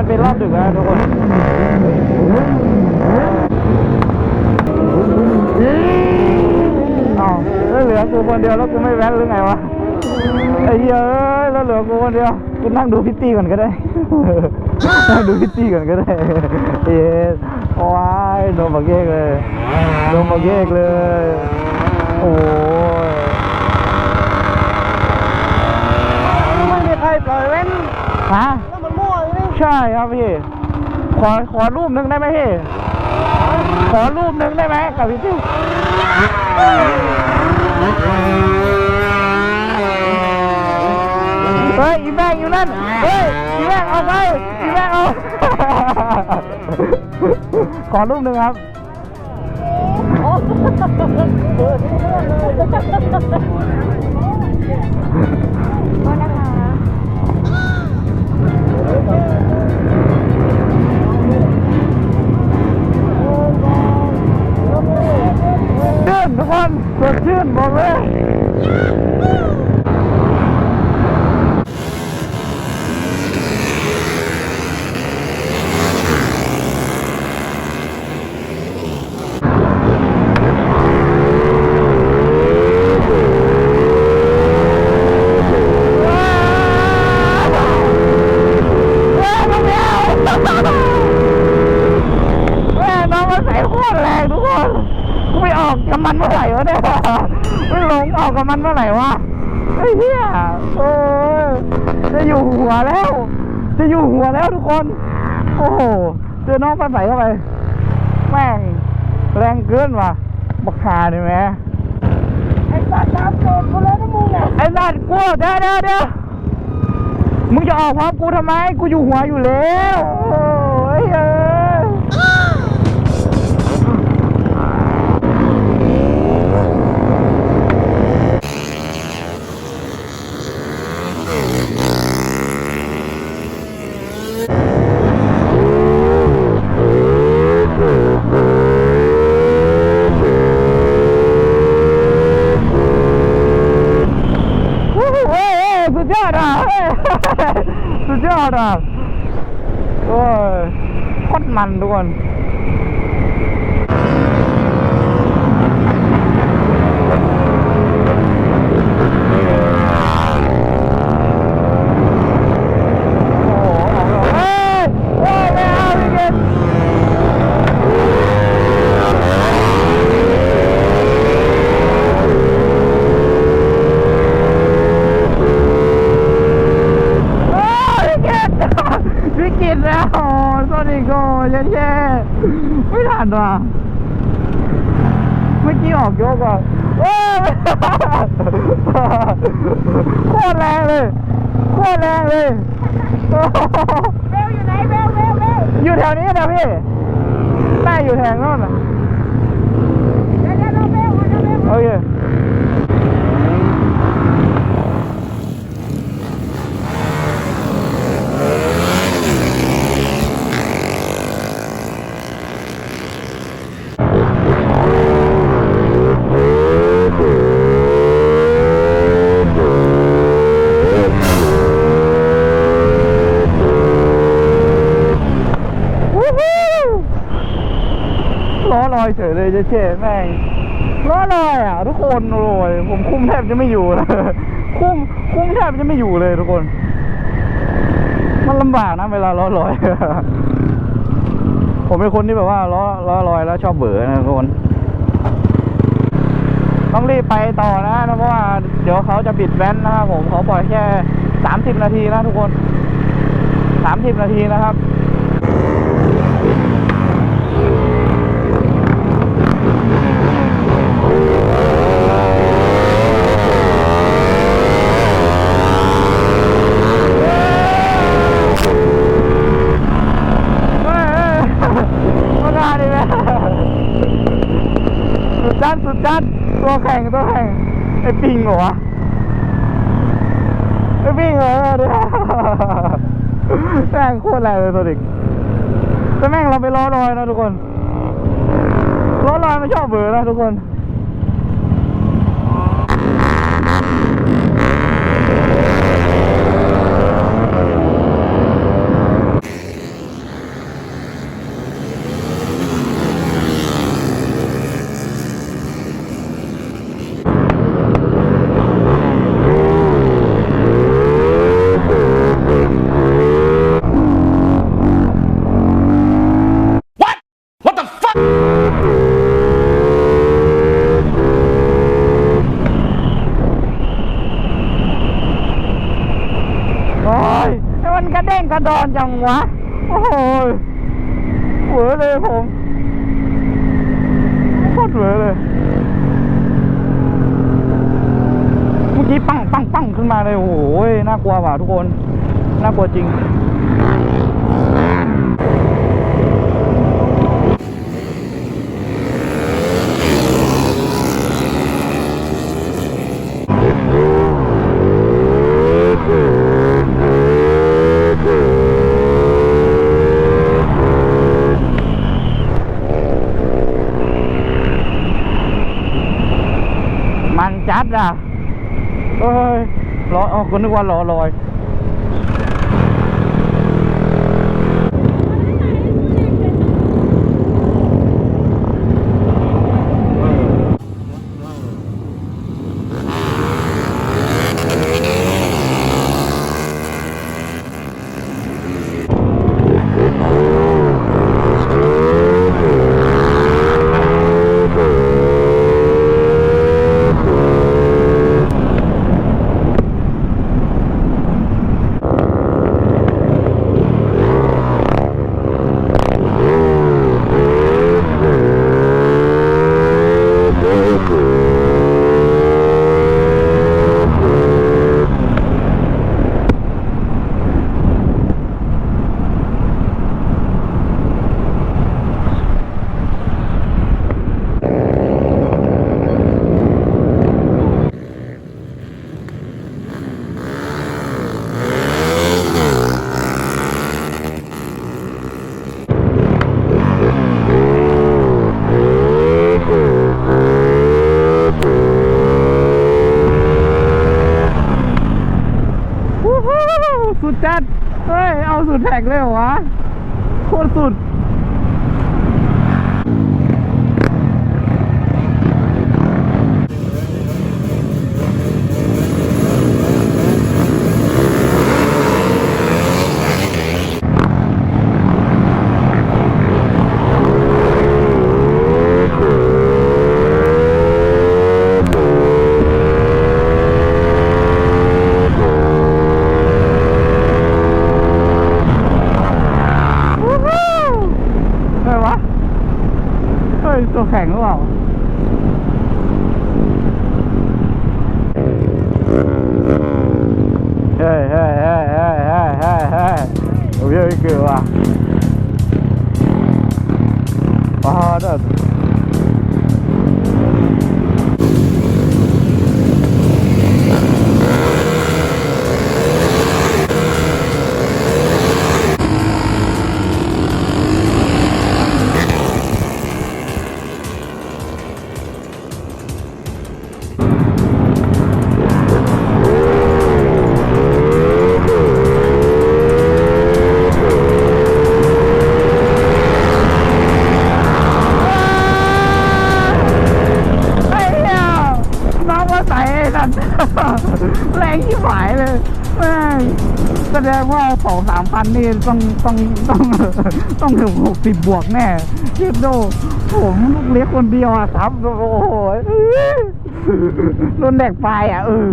มันเป็นรอบดึกแล้วทุกคนอ้าวแล้วเหลือกูคนเดียวแล้วกูไม่แว้นหรือไงวะไอ้เหี้ยเอ้ยแล้วเหลือกูคนเดียวกูนั่งดูพิตตี้ก่อนก็ได้นั่งดูพิตตี้ก่อนก็ได้เย้ว้ายโดนบักเยกเลยโดนบักเยกเลยโอ้ยไม่มีใครปล่อยเว้นฮะ ใช่ครับพี่ ขอขอรูปหนึ่งได้ไหมพี่ ขอรูปหนึ่งได้ไหมกับพี่ที่เฮ้ยอีแม่งอยู่นั่น เฮ้ยอีแม่งเอาไปอีแม่งเอา ขอรูปหนึ่งครับ ชื่นทุกคนสดชื่นบอกเลย ว้าวน้องแมวแม่น้องมันใส่โคตรแรงทุกคนกูไปออกกับมันเมื่อไหร่ วะเนี่ยไม่หลงออกกับมันเมื่อไหร่วะไอ้เหี้ยโอ้จะอยู่หัวแล้ว จะอยู่หัวแล้วทุกคน โอ้โหเจอน้องมันใสเข้าไป แม่งแรงเกินว่ะบักคานี่แม่ไอ้สัตว์ตามโจรกูเลยนะมึงเนี่ยไอ้สัตว์กูเดี๋ยวเดี๋ยวเดี๋ยวมึงจะออกพร้อมกูทำไม กูอยู่หัวอยู่แล้ว ตรมันทุกคน อกี้อกยกอะโอ้ยโคตรแรงเลยโคตรแรงเลยเบลอยู่ไหนเบลเบลเบลอยู่แถวนี้นะพี่แม่อยู่แถวนั้นอะเดี๋ยวเดี๋ยวเบลเดี๋ยวเบลโอเควู้ฮู้ล้อ ยเฉยเลยเจ๊เจ๊แม่งล้อลอยอะ ทุกคนโอ้ยผมคุ้มแทบจะไม่อยู่เลยคุ้มคุ้มแทบจะไม่อยู่เลยทุกคน มันลำบากนะเวลาล้อลอยผมเป็นคนที่แบบว่าล้อล้อลอยแล้วชอบเบื่อนะทุกคนต้องรีบไปต่อนะนะเพราะว่าเดี๋ยวเขาจะปิดแว้นนะครับผมเขาปล่อยแค่สามสิบนาทีนะทุกคนสามสิบนาทีนะครับ เฮ้ยเฮ้ยมาได้ดิแม่สุดจัดสุดจัดตัวแข่งตัวแข่งไอ้ปิงเหรอวะ ไอ้ปิงเหรอเนี่ยแม่งโคตรแรงเลยตัวเด็กแต่แม่งเราไปล้อลอยนะทุกคนล้อลอยไม่ชอบเบื่อนะทุกคน ระดอนจังวะ โอ้โหเหวอเลยผมโคตรเหวอเลย เมื่อกี้ปังปังปังขึ้นมาเลย โอ้โห น่ากลัวว่ะทุกคน น่ากลัวจริง จัดอะเอ้ยรอยอ๋อคนนึกว่ารอลอย โอ้ยเสดงว่าสองสามพันนี่ต้องต้องต้องต้องถึงหกสิบบวกแน่คิดดูผมลูกเล็กคนเดียวอะครับ โอ้โหโดนแดกไปอะเออ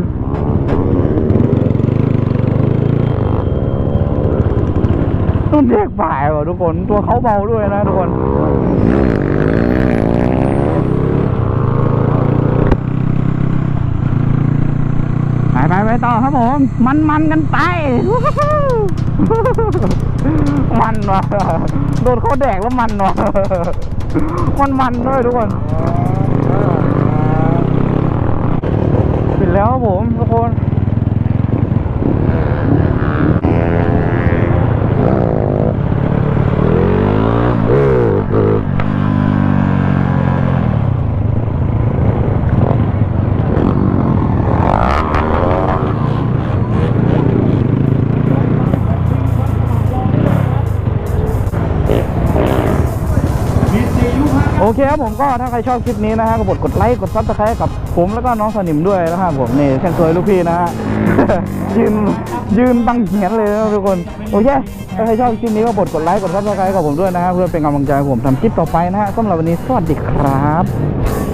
โดนแดกไปว่ะทุกคนตัวเขาเบาด้วยนะทุกคน ไปไปไปต่อ ครับผมมันมันกันไปมันว่ะโดนเขาแดกแล้วมันว่ะมันมันด้วยทุกคนปิดแล้วครับผม โอเคครับผมก็ถ้าใครชอบคลิปนี้นะฮะก็กดกดไลค์กดซับสไครต์กับผมแล้วก็น้องสนิมด้วยนะครับผมนี่แค่สวยลูกพี่นะฮะยืนยืนบังเขียนเลยนะทุกคนโอเคถ้าใครชอบคลิปนี้ก็กดกดไลค์กดซับสไครต์กับผมด้วยนะฮะเพื่อเป็นกำลังใจผมทำคลิปต่อไปนะฮะสำหรับวันนี้สวัสดีครับ